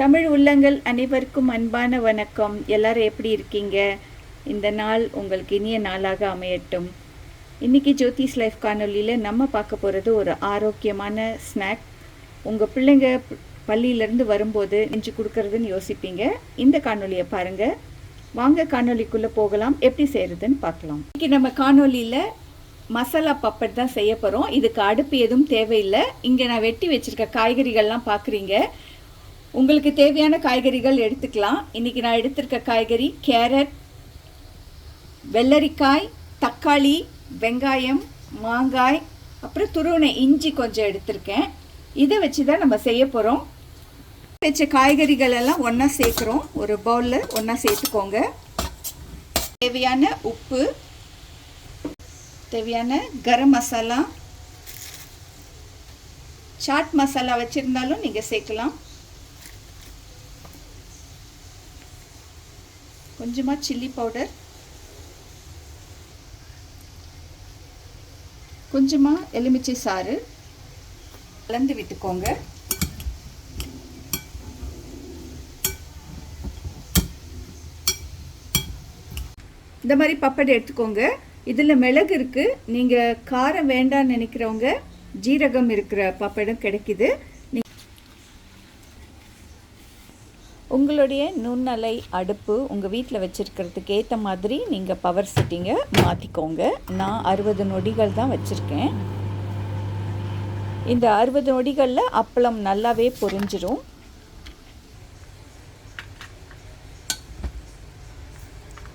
தமிழ் உள்ளங்கள் அனைவருக்கும் அன்பான வணக்கம். எல்லாரும் எப்படி இருக்கீங்க? இந்த நாள் உங்களுக்கு இனிய நாளாக அமையட்டும். இன்னைக்கு ஜோதிஸ் லைஃப் காணொலியில் நம்ம பார்க்க போகிறது ஒரு ஆரோக்கியமான ஸ்நாக் உங்கள் பிள்ளைங்க பள்ளியிலேருந்து வரும்போது செஞ்சு கொடுக்கறதுன்னு யோசிப்பீங்க. இந்த காணொலியை பாருங்கள் வாங்க காணொலிக்குள்ளே போகலாம். எப்படி செய்கிறதுன்னு பார்க்கலாம். இன்னைக்கு நம்ம காணொலியில் மசாலா பப்பட் தான் செய்ய போகிறோம் இதுக்கு அடுப்பு எதுவும் தேவையில்லை. இங்கே நான் வெட்டி வச்சிருக்க காய்கறிகள்லாம் பார்க்குறீங்க. உங்களுக்கு தேவையான காய்கறிகள் எடுத்துக்கலாம். இன்றைக்கி நான் எடுத்திருக்க காய்கறி கேரட் வெள்ளரிக்காய் தக்காளி வெங்காயம் மாங்காய் அப்புறம் துருவனை இஞ்சி கொஞ்சம் எடுத்திருக்கேன். இதை வச்சு தான் நம்ம செய்ய போகிறோம் வச்ச காய்கறிகள் எல்லாம் ஒன்றா சேர்க்குறோம். ஒரு பவுலில் ஒன்றா சேர்த்துக்கோங்க. தேவையான உப்பு தேவையான கரம் மசாலா சாட் மசாலா வச்சுருந்தாலும் நீங்கள் சேர்க்கலாம். கொஞ்சமாக சில்லி பவுடர் கொஞ்சமாக எலுமிச்சை சாறு. கலந்து விட்டுக்கோங்க. இந்த மாதிரி பப்படை எடுத்துக்கோங்க. இதில் மிளகு இருக்குது நீங்கள் காரம் வேண்டாம்னு நினைக்கிறவங்க ஜீரகம் இருக்கிற பப்படம் கிடைக்கிது. உங்களுடைய நுண்ணலை அடுப்பு உங்கள் வீட்டில் வச்சுருக்கிறதுக்கு ஏற்ற மாதிரி நீங்கள் பவர் செட்டிங்கை மாற்றிக்கோங்க நான் அறுபது நொடிகள் தான் வச்சுருக்கேன். இந்த அறுபது நொடிகளில் அப்பளம் நல்லாவே பொரிஞ்சிரும்.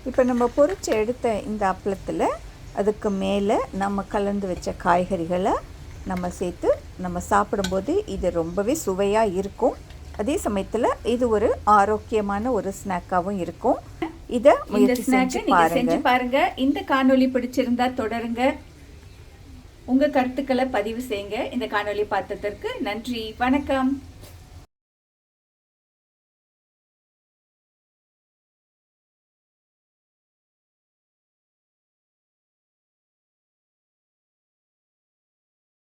இப்போ நம்ம பொறிச்சு எடுத்த இந்த அப்பளத்தில் அதுக்கு மேலே நம்ம கலந்து வச்ச காய்கறிகளை நம்ம சேர்த்து நம்ம சாப்பிடும்போது இது ரொம்பவே சுவையாக இருக்கும். அதே சமயத்தில் இது ஒரு ஆரோக்கியமான ஒரு ஸ்நாக்காகவும் இருக்கும். இதை முயற்சி செஞ்சு பாருங்க. பாருங்க. இந்த காணொளி பிடிச்சிருந்தா தொடருங்க. உங்க கருத்துக்களை பதிவு செய்யுங்க. இந்த காணொளி பார்த்ததற்கு நன்றி. வணக்கம்.